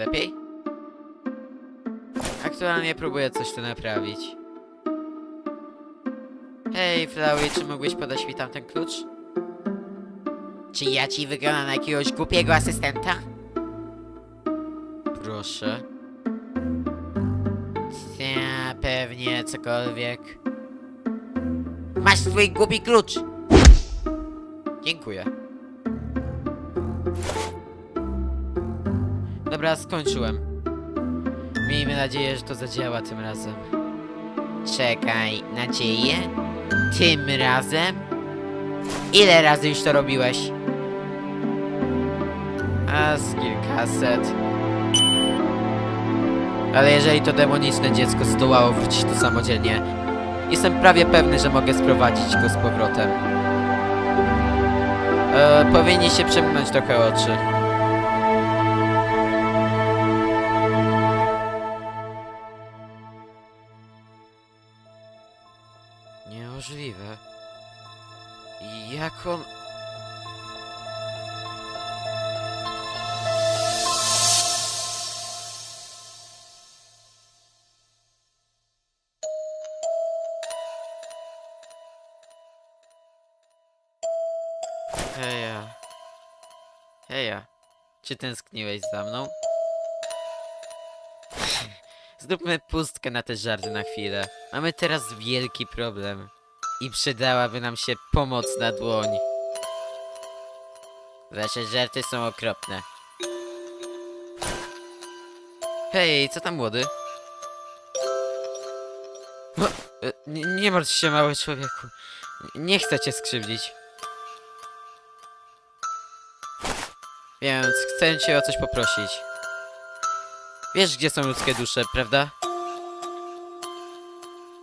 Lepiej? Aktualnie próbuję coś tu naprawić. Hej, Flowey, czy mógłbyś podać mi tamten klucz? Czy ja ci wyglądam na jakiegoś głupiego asystenta? Proszę. Ja, pewnie, cokolwiek. Masz swój głupi klucz! Dziękuję. Dobra, skończyłem. Miejmy nadzieję, że to zadziała tym razem. Czekaj, nadzieję? Tym razem? Ile razy już to robiłeś? A z kilkaset. Ale jeżeli to demoniczne dziecko zdołało wrócić tu samodzielnie, jestem prawie pewny, że mogę sprowadzić go z powrotem. E, powinni się przemknąć trochę oczy. Niemożliwe. Jak on... Heja. Heja. Czy tęskniłeś za mną? Zróbmy pustkę na te żarty na chwilę. Mamy teraz wielki problem. I przydałaby nam się pomocna dłoń. Wasze żarty są okropne. Hej, co tam młody? E, Nie, nie martw się, mały człowieku. Nie chcę cię skrzywdzić. Więc chcę cię o coś poprosić. Wiesz, gdzie są ludzkie dusze, prawda?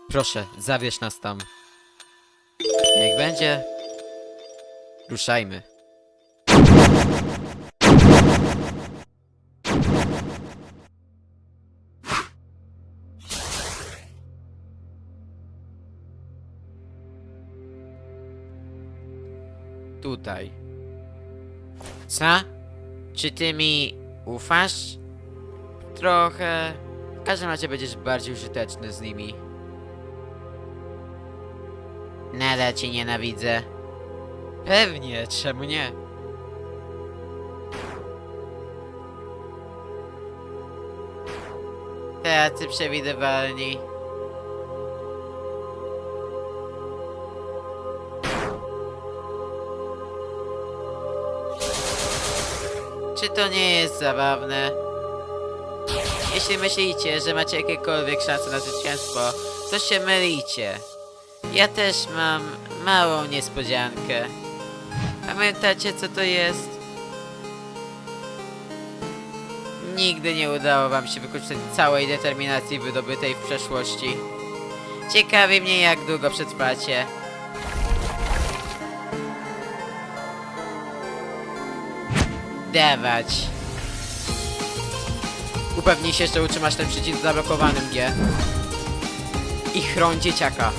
Proszę, zabierz nas tam. Niech będzie. Ruszajmy. Tutaj. Co? Czy ty mi ufasz? Trochę. W każdym razie będziesz bardziej użyteczny z nimi. Nadal cię nienawidzę. Pewnie, czemu nie? Tacy przewidywalni. Czy to nie jest zabawne? Jeśli myślicie, że macie jakiekolwiek szanse na zwycięstwo, to się mylicie. Ja też mam małą niespodziankę. Pamiętacie co to jest? Nigdy nie udało wam się wykorzystać całej determinacji wydobytej w przeszłości. Ciekawi mnie jak długo przetrwacie. Dawać. Upewnij się, że utrzymasz ten przycisk zablokowanym, G. I chroń dzieciaka.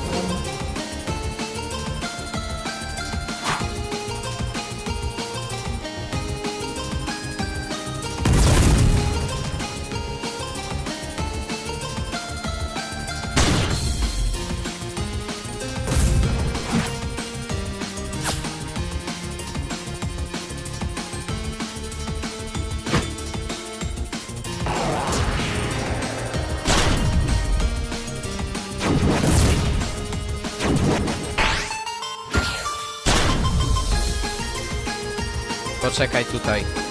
Poczekaj tutaj.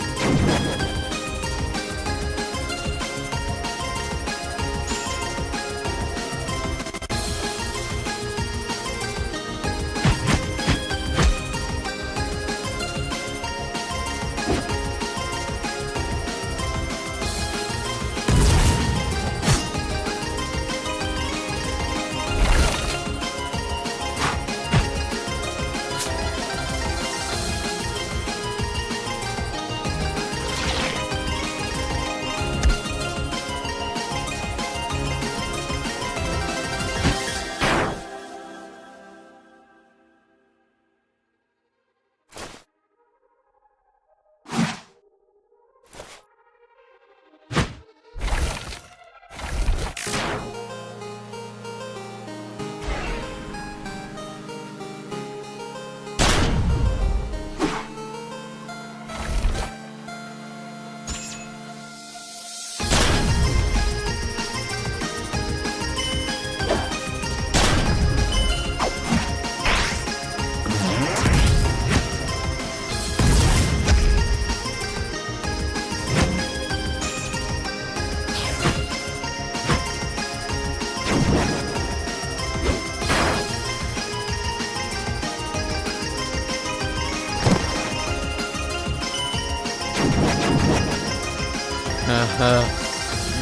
Hehe.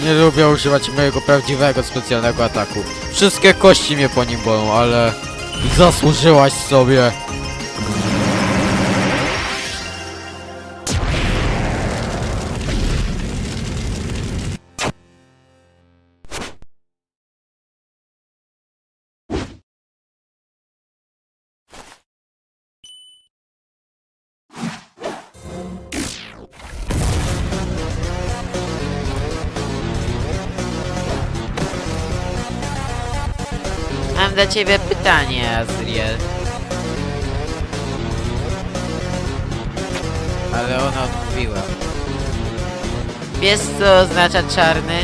Nie lubię używać mojego prawdziwego specjalnego ataku. Wszystkie kości mnie po nim bolą, ale zasłużyłaś sobie. Dla ciebie pytanie, Azriel. Ale ona odmówiła. Wiesz co oznacza czarny?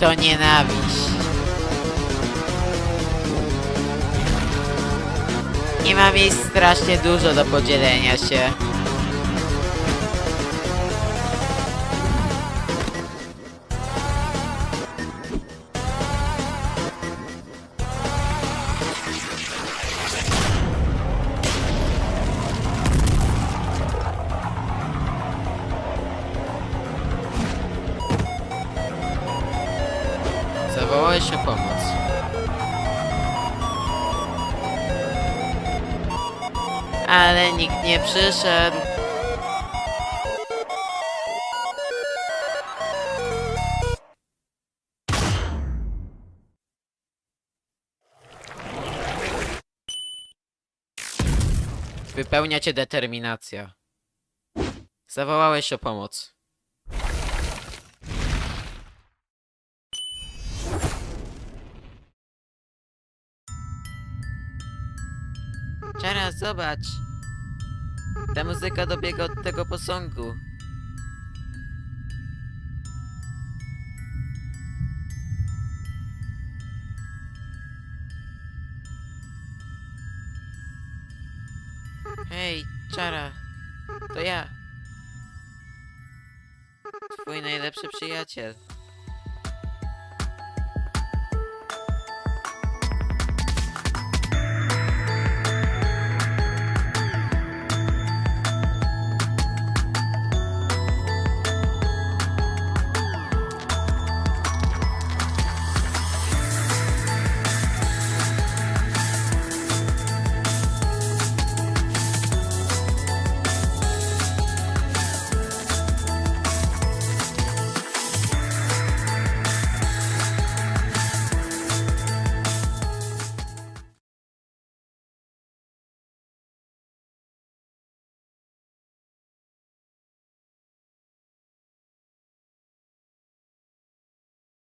To nienawiść. Nie mam jej strasznie dużo do podzielenia się. Ale nikt nie przyszedł. Wypełnia cię determinacja. Zawołałeś o pomoc. Zobacz. Ta muzyka dobiega od tego posągu. Hej, Czara. To ja. Twój najlepszy przyjaciel.